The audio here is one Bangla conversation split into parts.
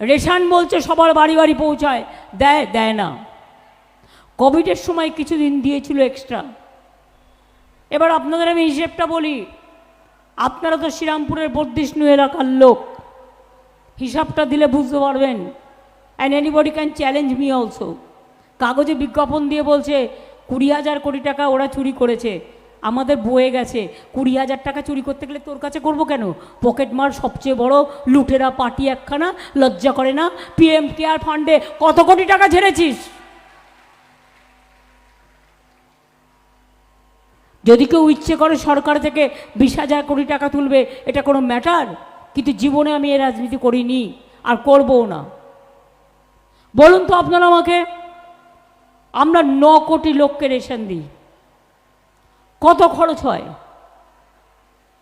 রেশন বলছে সবার বাড়ি বাড়ি পৌঁছায়। দেয় দেয় না। কোভিডের সময় কিছুদিন দিয়েছিল এক্সট্রা এবার আপনাদের আমি হিসেবটা বলি। আপনারা তো শ্রীরামপুরের বর্ধিষ্ণু এলাকার লোক। হিসাবটা দিলে বুঝতে পারবেন। And anybody can challenge me also কাগজে বিজ্ঞাপন দিয়ে বলছে, কুড়ি হাজার কোটি টাকা ওরা চুরি করেছে। আমাদের বয়ে গেছে। কুড়ি হাজার টাকা চুরি করতে গেলে তোর কাছে করব কেন? পকেট মার সবচেয়ে বড় লুটেরা পার্টি একখানা, লজ্জা করে না? পিএম কেয়ার ফান্ডে কত কোটি টাকা ঝেড়েছিস? যদি কেউ ইচ্ছে করে সরকার থেকে বিশ হাজার কোটি টাকা তুলবে, এটা কোনো ম্যাটার কিন্তু জীবনে আমি এ রাজনীতি করিনি, আর করবও না। বলুন তো আপনারা আমাকে, আমরা ন কোটি লোককে রেশন দিই। কত খরচ হয়?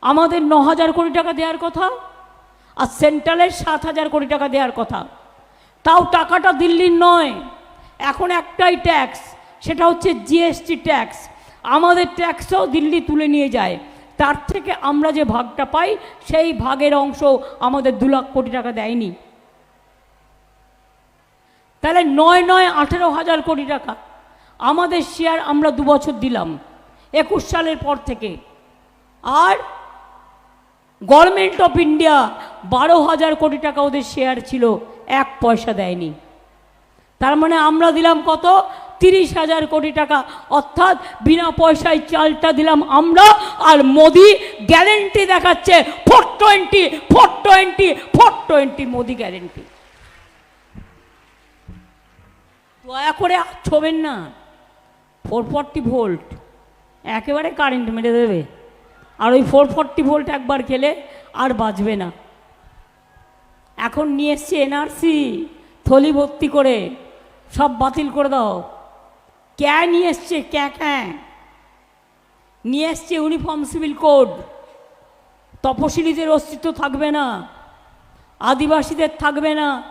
আমাদের ন হাজার কোটি টাকা দেওয়ার কথা আর সেন্ট্রালের সাত হাজার কোটি টাকা দেওয়ার কথা। তাও টাকাটা দিল্লির নয়। এখন একটাই ট্যাক্স, সেটা হচ্ছে জিএসটি ট্যাক্স। আমাদের ট্যাক্সও দিল্লি তুলে নিয়ে যায়। তার থেকে আমরা যে ভাগটা পাই, সেই ভাগের অংশ আমাদের দু লাখ কোটি টাকা দেয়নি। তাহলে নয় নয় আঠেরো হাজার কোটি টাকা। আমাদের শেয়ার আমরা দু বছর দিলাম। একুশ সালের পর থেকে। আর গভর্নমেন্ট অফ ইন্ডিয়া বারো হাজার কোটি টাকা ওদের শেয়ার ছিল, এক পয়সা দেয়নি। তার মানে আমরা দিলাম কত? তিরিশ হাজার কোটি টাকা। অর্থাৎ বিনা পয়সায় চালটা দিলাম আমরা, আর মোদি গ্যারেন্টি দেখাচ্ছে four twenty four twenty four twenty Modi guarantee দয়া করে ছোবেন না। ফোর ফর্টি ভোল্ট একেবারে কারেন্ট মেরে দেবে। আর ওই ফোর ফর্টি ভোল্ট একবার খেলে আর বাঁচবে না। এখন নিয়ে এসছে এনআরসি থলি ভর্তি করে, সব বাতিল করে দাও। ক্যা নিয়ে এসছে? ক্যা ক্যা। নিয়ে এসছে ইউনিফর্ম সিভিল কোড তপশিলীদের অস্তিত্ব থাকবে না। আদিবাসীদের থাকবে না।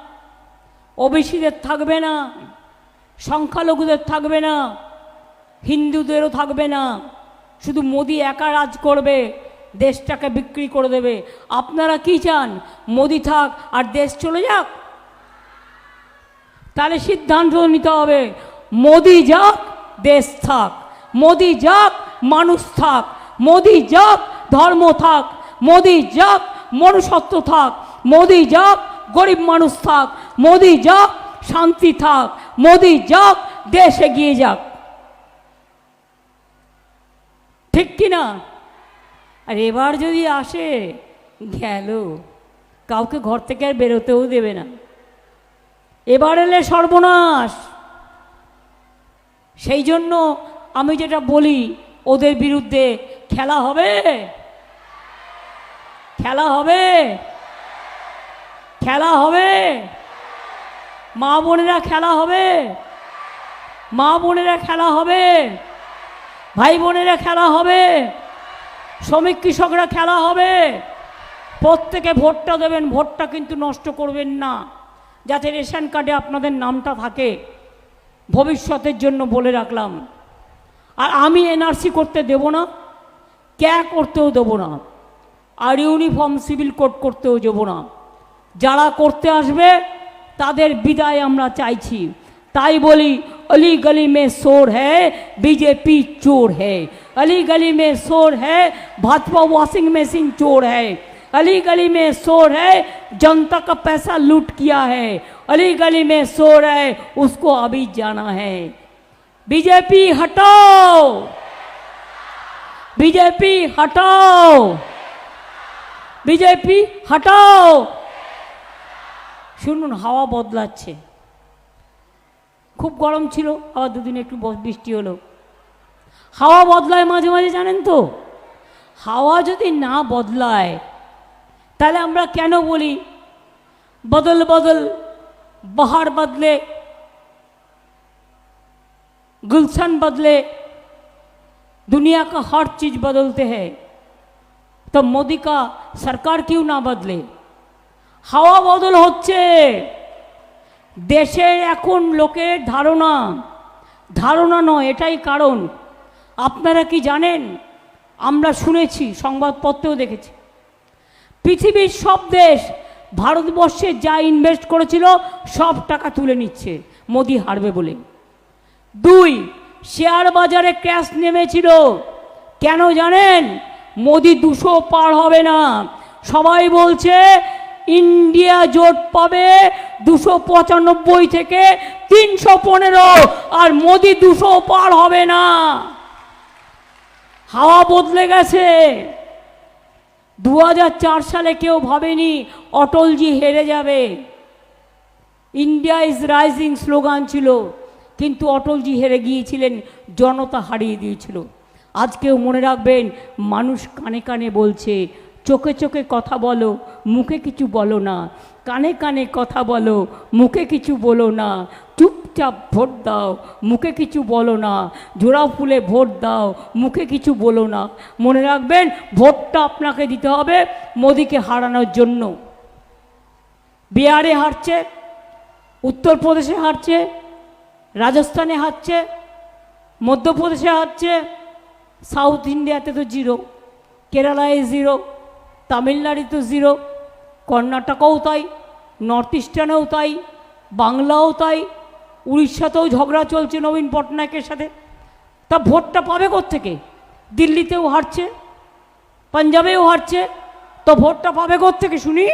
ওবিসিদের থাকবে না। সংখ্যালঘুদের থাকবে না। হিন্দুদেরও থাকবে না। শুধু মোদি একা রাজ করবে, দেশটাকে বিক্রি করে দেবে। আপনারা কি চান? মোদি থাক আর দেশ চলে যাক? তাহলে সিদ্ধান্ত নিতে হবে, মোদি যাক, দেশ থাক। মোদি যাক, মানুষ থাক। মোদি যাক, ধর্ম থাক। মোদি যাক, মনুষ্যত্ব থাক। মোদি যাক, গরিব মানুষ থাক। মোদি যাক, শান্তি থাক। মোদি যাক, দেশ এগিয়ে যাক। ঠিক কি না আর এবার যদি আসে, গেল। কাউকে ঘর থেকে আর বেরোতেও দেবে না। এবার এলে সর্বনাশ। সেই জন্য আমি যেটা বলি, ওদের বিরুদ্ধে খেলা হবে? খেলা হবে? খেলা হবে? মা বোনেরা খেলা হবে? মা বোনেরা খেলা হবে? ভাই বোনেরা খেলা হবে শ্রমিক কৃষকরা খেলা হবে, প্রত্যেকে ভোটটা দেবেন, ভোটটা কিন্তু নষ্ট করবেন না। যাতে রেশন কার্ডে আপনাদের নামটা থাকে, ভবিষ্যতের জন্য বলে রাখলাম। আর আমি এনআরসি করতে দেব না ক্যা করতেও দেবো না, আর ইউনিফর্ম সিভিল কোড করতেও দেবো না। যারা করতে আসবে, তাদের বিদায় আমরা চাইছি। তাই বলি अली गली में शोर है बीजेपी चोर है अली गली में शोर है भाजपा वॉशिंग मशीन चोर है अली गली में शोर है जनता का पैसा लूट किया है अली गली में शोर है उसको अभी जाना है बीजेपी हटाओ बीजेपी हटाओ बीजेपी हटाओ শুনুন হাওয়া বদলাচ্ছে খুব গরম ছিল আবার দুদিন একটু ব- বৃষ্টি হলো হাওয়া বদলায় মাঝে মাঝে জানেন তো হাওয়া যদি না বদলায় তাহলে আমরা কেন বলি বদল বদল বাহার বদলে गुलशन बदले दुनिया का हर चीज बदलते हैं तो मोदी का सरकार क्यों ना बदले হাওয়া বদল হচ্ছে দেশের এখন লোকের ধারণা ধারণা নয়, এটাই কারণ। আপনারা কি জানেন? আমরা শুনেছি, সংবাদপত্রেও দেখেছি। পৃথিবীর সব দেশ ভারতবর্ষে যা ইনভেস্ট করেছিল, সব টাকা তুলে নিচ্ছে, মোদি হারবে বলে। দুই, শেয়ার বাজারে ক্র্যাশ নেমেছিল। কেন জানেন? মোদি দুশো পার হবে না। সবাই বলছে, ইন্ডিয়া জোট পাবে দুশো পঁচানব্বই থেকে তিনশো পনেরো, আর মোদি দুশো পার হবে না। হাওয়া বদলে গেছে। দু হাজার চার সালে কেউ ভাবেনি অটলজি হেরে যাবে। ইন্ডিয়া ইজ রাইজিং স্লোগান ছিল, কিন্তু অটলজি হেরে গিয়েছিলেন, জনতা হারিয়ে দিয়েছিল। আজকেও মনে রাখবেন, মানুষ কানে কানে বলছে চোখে চোখে কথা বলো, মুখে কিছু বলো না। কানে কানে কথা বলো, মুখে কিছু বলো না। চুপচাপ ভোট দাও, মুখে কিছু বলো না। জোড়া ফুলে ভোট দাও, মুখে কিছু বলো না। মনে রাখবেন, ভোটটা আপনাকে দিতে হবে মোদিকে হারানোর জন্য। বিহারে হারছে, উত্তরপ্রদেশে হারছে, রাজস্থানে হারছে, মধ্যপ্রদেশে হারছে, সাউথ ইন্ডিয়াতে তো জিরো, কেরালায় জিরো। তামিলনাড়ু তো জিরো, কর্ণাটকও তাই নর্থ ইস্টার্নেও তাই, বাংলাও তাই, উড়িষ্যাতেও ঝগড়া চলছে নবীন পটনায়কের সাথে। তা ভোটটা পাবে থেকে দিল্লিতেও হারছে, পাঞ্জাবেও হারছে, তো ভোটটা পাবে থেকে শুনি?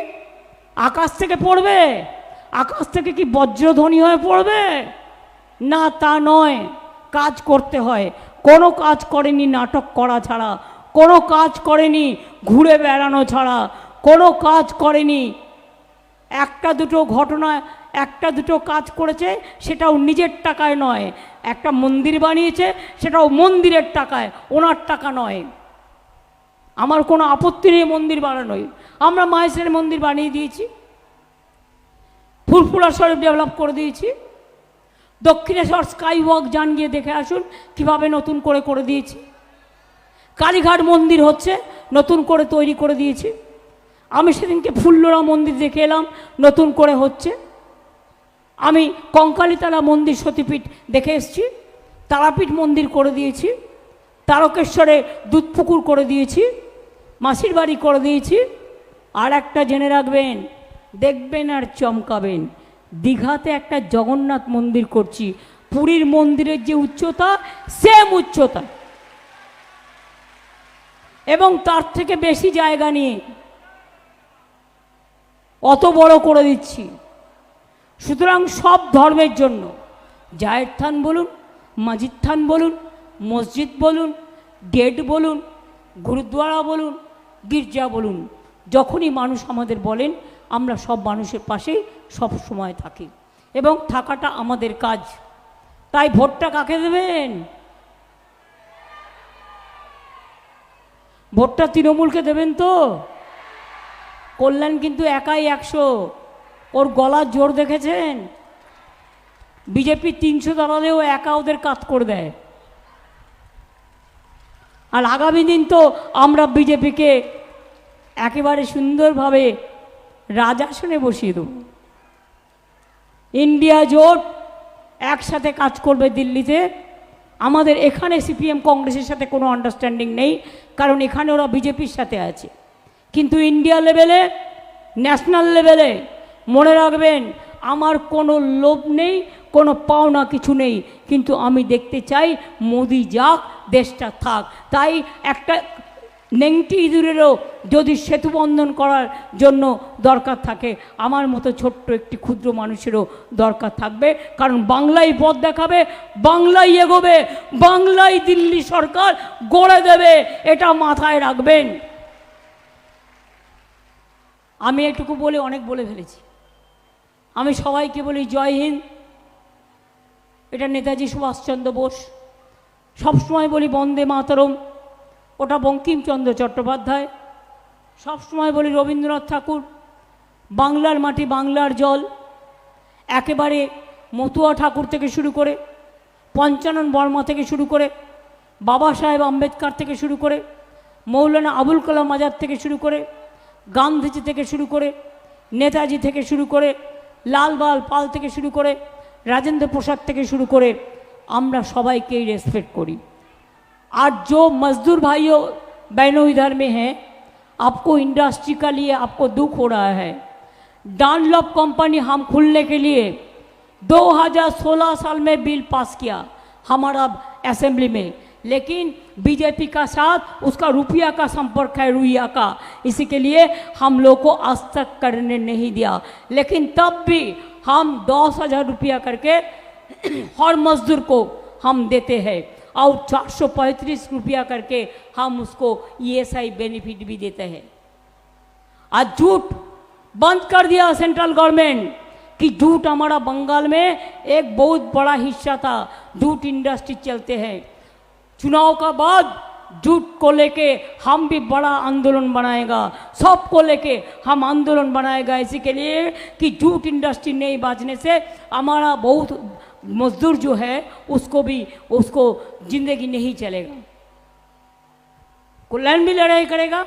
আকাশ থেকে পড়বে। আকাশ থেকে কি বজ্রধ্বনি হয়ে পড়বে? না তা নয়, কাজ করতে হয়। কোনো কাজ করেনি নাটক করা ছাড়া। কোনো কাজ করেনি ঘুরে বেড়ানো ছাড়া, কোনো কাজ করেনি। একটা দুটো ঘটনা, একটা দুটো কাজ করেছে, সেটাও নিজের টাকায় নয়। একটা মন্দির বানিয়েছে, সেটাও মন্দিরের টাকায়, ওনার টাকা নয়। আমার কোনো আপত্তি নেই মন্দির বানানোয়। আমরা মাহেশের মন্দির বানিয়ে দিয়েছি। ফুলফুলা শরীফ ডেভেলপ করে দিয়েছি। দক্ষিণেশ্বর স্কাই ওয়াক যান গিয়ে দেখে আসুন, কীভাবে নতুন করে করে দিয়েছি। কালীঘাট মন্দির হচ্ছে, নতুন করে তৈরি করে দিয়েছি। আমি সেদিনকে ফুল্লরা মন্দির দেখে এলাম, নতুন করে হচ্ছে। আমি কঙ্কালীতলা মন্দির সতীপীঠ দেখে এসছি, তারাপীঠ মন্দির করে দিয়েছি, তারকেশ্বরে দুধপুকুর করে দিয়েছি, মাসির বাড়ি করে দিয়েছি। আর একটা জেনে রাখবেন, দেখবেন আর চমকাবেন, দীঘাতে একটা জগন্নাথ মন্দির করছি, পুরীর মন্দিরের যে উচ্চতা সেম উচ্চতা। এবং তার থেকে বেশি জায়গা নিয়ে অত বড় করে দিচ্ছি। সুতরাং সব ধর্মের জন্য জায়ের থান বলুন, মাজিদ থান বলুন, মসজিদ বলুন, গেট বলুন, গুরুদ্বারা বলুন, গির্জা বলুন, যখনই মানুষ আমাদের বলেন, আমরা সব মানুষের পাশেই সব সময় থাকি। এবং থাকাটা আমাদের কাজ। তাই ভোটটা কাকে দেবেন? ভোটটা তৃণমূলকে দেবেন তো? কল্যাণ কিন্তু একাই একশো। ওর গলার জোর দেখেছেন? বিজেপি তিনশো দাঁড়ালেও একা ওদের কাত করে দেয়। আর আগামী দিন তো আমরা বিজেপিকে একেবারে সুন্দরভাবে রাজাসনে বসিয়ে দেব। ইন্ডিয়া জোট একসাথে কাজ করবে দিল্লিতে। আমাদের এখানে সিপিএম কংগ্রেসের সাথে কোনো আন্ডারস্ট্যান্ডিং নেই, কারণ এখানে ওরা বিজেপির সাথে আছে। কিন্তু ইন্ডিয়া লেভেলে ন্যাশনাল লেভেলে মনে রাখবেন, আমার কোনো লোভ নেই, কোনো পাওনা কিছু নেই। কিন্তু আমি দেখতে চাই, মোদি যাক, দেশটা থাক। তাই একটা নেংটি ইঁদুরেরও যদি সেতু বন্ধন করার জন্য দরকার থাকে, আমার মতো ছোট্ট একটি ক্ষুদ্র মানুষেরও দরকার থাকবে। কারণ বাংলাই পথ দেখাবে বাংলাই এগোবে বাংলাই দিল্লি সরকার গড়ে দেবে, এটা মাথায় রাখবেন। আমি এটুকু বলে অনেক বলে ফেলেছি। আমি সবাইকে বলি জয় হিন্দ। এটা নেতাজি সুভাষচন্দ্র বোস। সবসময় বলি বন্দে মাতরম। ওটা বঙ্কিমচন্দ্র চট্টোপাধ্যায়। সবসময় বলি, রবীন্দ্রনাথ ঠাকুর, বাংলার মাটি বাংলার জল, একেবারে মতুয়া ঠাকুর থেকে শুরু করে, পঞ্চানন বর্মা থেকে শুরু করে, বাবা সাহেব আম্বেদকার থেকে শুরু করে, মৌলানা আবুল কালাম আজাদ থেকে শুরু করে, গান্ধীজি থেকে শুরু করে, নেতাজি থেকে শুরু করে, লালবাল পাল থেকে শুরু করে রাজেন্দ্র প্রসাদ থেকে শুরু করে, আমরা সবাইকেই রেসপেক্ট করি। आज जो मजदूर भाइयों, बहनों इधर में हैं, आपको इंडस्ट्री का लिए आपको दुख हो रहा है। डानलॉप कंपनी हम खुलने के लिए 2016 साल में बिल पास किया हमारा असेंबली में। लेकिन बीजेपी का साथ उसका रुपया का संपर्क है रुइया का। इसी के लिए हम लोग को आज तक करने नहीं दिया। लेकिन तब भी हम दस हज़ार रुपया करके हर मजदूर को हम देते हैं। और चार सौ पैंतीस रुपया करके हम उसको ईएसआई बेनिफिट भी देते हैं। आज झूठ बंद कर दिया सेंट्रल गवर्नमेंट कि जूट हमारा बंगाल में एक बहुत बड़ा हिस्सा था। जूट इंडस्ट्री चलते हैं। चुनाव का बाद जूट को लेके हम भी बड़ा आंदोलन बनाएगा। सबको लेके हम आंदोलन बनाएगा। इसी के लिए कि जूट इंडस्ट्री नहीं बाजने से हमारा बहुत मजदूर जो है, उसको भी, उसको ज़िंदगी नहीं चलेगा। कल्याण भी लड़ाई करेगा।